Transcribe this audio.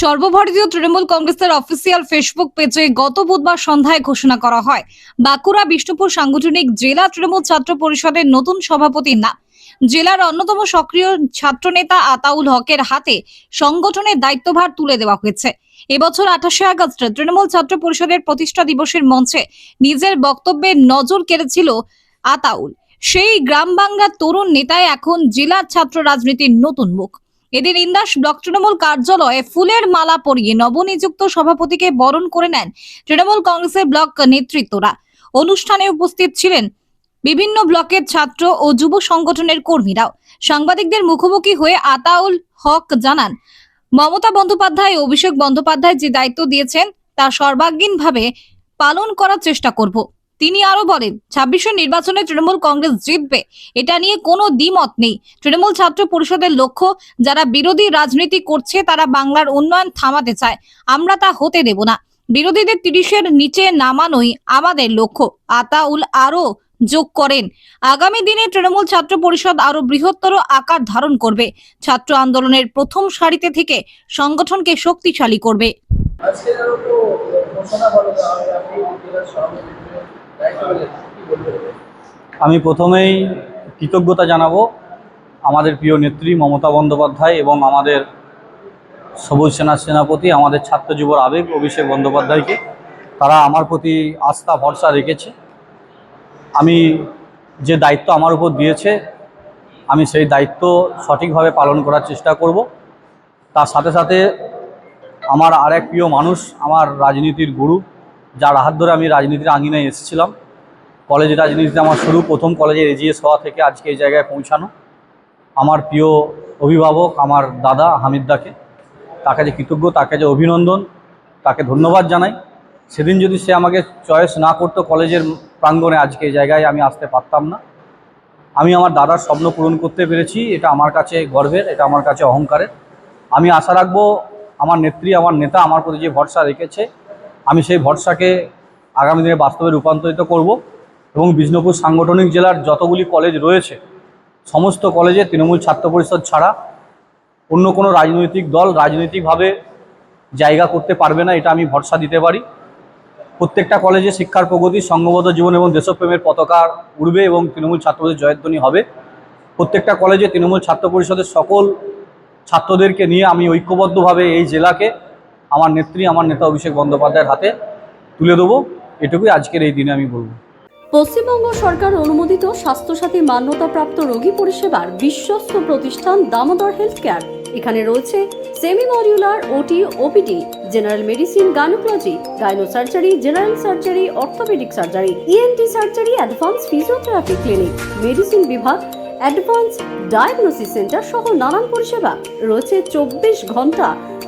সর্বভারতীয় তৃণমূল কংগ্রেসের official Facebook পেজে গত বুধবার সন্ধ্যায় ঘোষণা করা হয়। বাঁকুড়া, বিষ্ণুপুর সাংগঠনিক জেলা তৃণমূল ছাত্র পরিষদের নতুন সভাপতির নাম। জেলার অন্যতম সক্রিয় ছাত্রনেতা আতাউল হকের হাতে সংগঠনের দায়িত্বভার তুলে দেওয়া হয়েছে। এবছর আঠাশে আগস্ট তৃণমূল ছাত্র পরিষদের প্রতিষ্ঠা দিবসের মঞ্চে নিজের বক্তব্যে নজর কেড়েছিল আতাউল। সেই গ্রাম বাংলার তরুণ নেতাই এখন জেলা ছাত্র রাজনীতির নতুন মুখ। এদিন ইন্দাস ব্লক তৃণমূল কার্যালয়ে ফুলের মালা পরিয়ে নবনিযুক্ত সভাপতিকে বরণ করে নেন তৃণমূল কংগ্রেসের ব্লক নেতৃত্বরা। অনুষ্ঠানে উপস্থিত ছিলেন বিভিন্ন ব্লকের ছাত্র ও যুব সংগঠনের কর্মীরাও। সাংবাদিকদের মুখোমুখি হয়ে আতাউল হক জানান, মমতা বন্দ্যোপাধ্যায় অভিষেক বন্দ্যোপাধ্যায় যে দায়িত্ব দিয়েছেন তা সর্বাঙ্গীনভাবে পালন করার চেষ্টা করব। তিনি আরও বলেন ছাব্বিশের নির্বাচনে তৃণমূল কংগ্রেস জিতবে, এটা নিয়ে কোনো দ্বিমত নেই। তৃণমূল ছাত্র পরিষদের লক্ষ্য, যারা বিরোধী রাজনীতি করছে, তারা বাংলার উন্নয়ন থামাতে চায়। আমরা তা হতে দেব না। বিরোধীদের তিরিশের নিচে নামানোই আমাদের লক্ষ্য, আতাউল আরও যোগ করেন। আগামী দিনে তৃণমূল ছাত্র পরিষদ আরও বৃহত্তর আকার ধারণ করবে। ছাত্র আন্দোলনের প্রথম সারিতে থেকে সংগঠনকে শক্তিশালী করবে। আমি প্রথমেই কৃতজ্ঞতা জানাব আমাদের প্রিয় নেত্রী মমতা বন্দ্যোপাধ্যায় এবং আমাদের সবুজ সেনা সেনাপতি, আমাদের ছাত্র যুবর আবেগ, অভিষেক বন্দ্যোপাধ্যায়কে। তারা আমার প্রতি আস্থা, ভরসা রেখেছে। আমি যে দায়িত্ব আমার উপর দিয়েছে, আমি সেই দায়িত্ব সঠিকভাবে পালন করার চেষ্টা করব। তার সাথে সাথে আমার আর এক প্রিয় মানুষ, আমার রাজনীতির গুরু যার হাত ধরে আমি রাজনীতির আঙিনায় এসেছিলাম। কলেজ রাজনীতিতে আমার শুরু, প্রথম কলেজের এজিএস হওয়া থেকে আজকে এই জায়গায় পৌঁছানো। আমার প্রিয় অভিভাবক, আমার দাদা হামিদদাকে তার কাছে কৃতজ্ঞ, তার কাছে অভিনন্দন, তাকে ধন্যবাদ জানাই। সেদিন যদি সে আমাকে চয়েস না করতো কলেজের প্রাঙ্গণে আজকে এই জায়গায় আমি আসতে পারতাম না। আমি আমার দাদার স্বপ্ন পূরণ করতে পেরেছি, এটা আমার কাছে গর্বের, এটা আমার কাছে অহংকারের। আমি আশা রাখব, আমার নেত্রী, আমার নেতা আমার প্রতি যে ভরসা রেখেছে আমি সেই ভরসাকে আগামী দিনে বাস্তবে রূপান্তরিত করব এবং বিষ্ণুপুর সাংগঠনিক জেলার যতগুলি কলেজ রয়েছে, সমস্ত কলেজে তৃণমূল ছাত্র পরিষদ ছাড়া অন্য কোনো রাজনৈতিক দল রাজনৈতিকভাবে জায়গা করতে পারবে না, এটা আমি ভরসা দিতে পারি। প্রত্যেকটা কলেজে শিক্ষার প্রগতি সংঘবদ্ধ জীবন এবং দেশপ্রেমের পতাকা উড়বে এবং তৃণমূল ছাত্রদের জয়ধ্বনি হবে। প্রত্যেকটা কলেজে তৃণমূল ছাত্র পরিষদের সকল ছাত্রদেরকে নিয়ে আমি ঐক্যবদ্ধভাবে এই জেলাকে আমার নেত্রী, আমার নেতা অভিষেক বন্দ্যোপাধ্যায়ের হাতে তুলে দেবো। এটুকুই আজকের এই দিনে আমি বলব। পশ্চিমবঙ্গ সরকার অনুমোদিত স্বাস্থ্যসাথী মান্যতাপ্রাপ্ত রোগী পরিষেবার বিশ্বস্ত প্রতিষ্ঠান দামোদর হেলথ কেয়ার এখানে রয়েছে semi modular OT, OPD, general medicine, gynaecology gyno surgery general surgery, orthopaedic surgery ENT surgery advance physiotherapy clinic, medicine বিভাগ অ্যাডভান্স ডায়াগনোসিস সেন্টার সহ নানান পরিষেবা। রয়েছে চব্বিশ ঘণ্টা